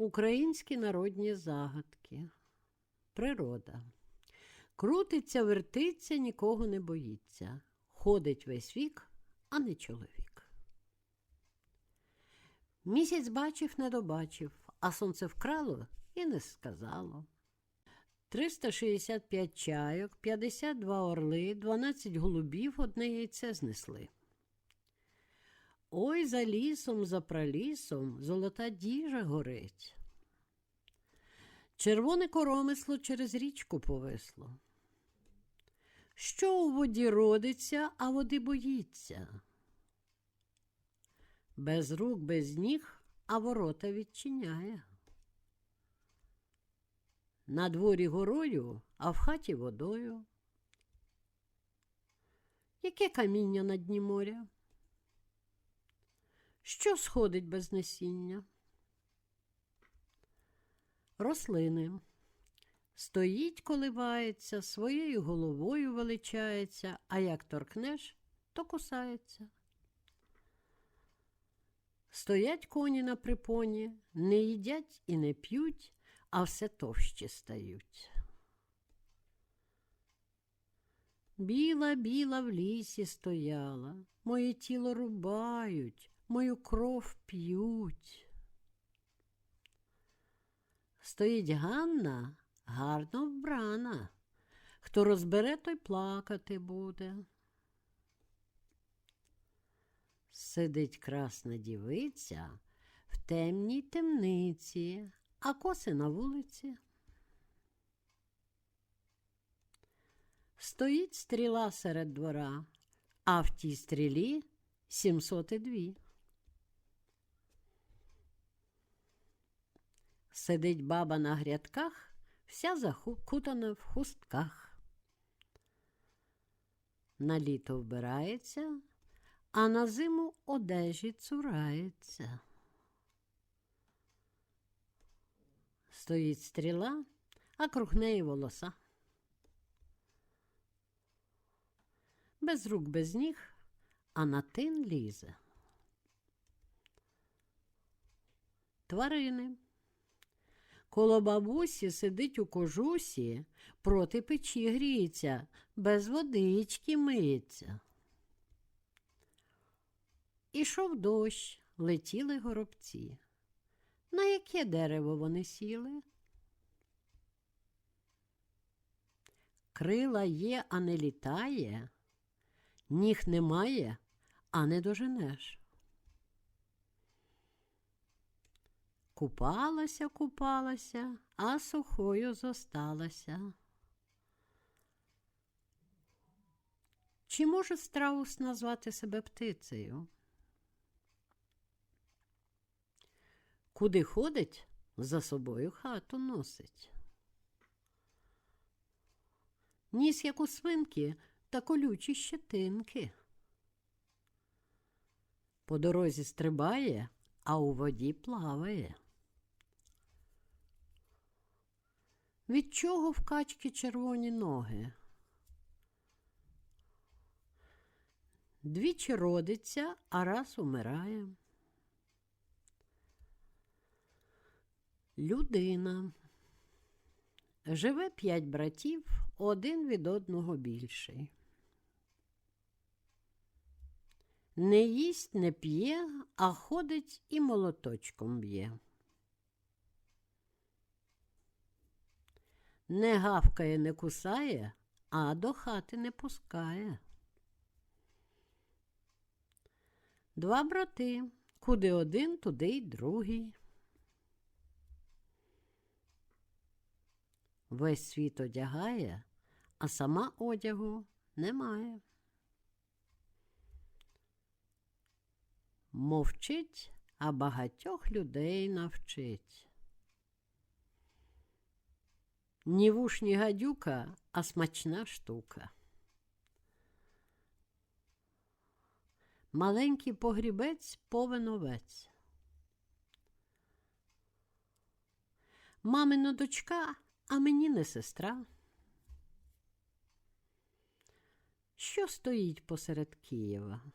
Українські народні загадки. Природа. Крутиться, вертиться, нікого не боїться. Ходить весь вік, а не чоловік. Місяць бачив, не добачив, а сонце вкрало і не сказало. 365 чайок, 52 орли, 12 голубів одне яйце знесли. Ой, за лісом, за пралісом золота діжа горить. Червоне коромисло через річку повисло. Що у воді родиться, а води боїться? Без рук, без ніг, а ворота відчиняє. На дворі горою, а в хаті водою. Яке каміння на дні моря? Що сходить без насіння? Рослини. Стоїть, коливається, своєю головою величається, а як торкнеш, то кусається. Стоять коні на припоні, не їдять і не п'ють, а все товщі стають. Біла, біла в лісі стояла, моє тіло рубають, мою кров п'ють. Стоїть Ганна гарно вбрана. Хто розбере, той плакати буде. Сидить красна дівиця в темній темниці, а коси на вулиці. Стоїть стріла серед двора, а в тій стрілі сімсот і дві. Сидить баба на грядках, вся закутана в хустках. На літо вбирається, а на зиму одежі цурається. Стоїть стріла, а круг неї волоса. Без рук, без ніг, а на тин лізе. Тварини. Коло бабусі сидить у кожусі, проти печі гріється, без водички миється. Ішов дощ, летіли горобці. На яке дерево вони сіли? Крила є, а не літає, ніг немає, а не доженеш. Купалася, купалася, а сухою зосталася. Чи може страус назвати себе птицею? Куди ходить, за собою хату носить. Ніс, як у свинки, та колючі щетинки. По дорозі стрибає, а у воді плаває. Від чого в качки червоні ноги? Двічі родиться, а раз умирає. Людина. Живе п'ять братів, один від одного більший. Не їсть, не п'є, а ходить і молоточком б'є. Не гавкає, не кусає, а до хати не пускає. Два брати, куди один, туди й другий. Весь світ одягає, а сама одягу немає. Мовчить, а багатьох людей навчить. Ні вуш, ні гадюка, а смачна штука. Маленький погрібець повен овець. Мамина дочка, а мені не сестра. Що стоїть посеред Києва?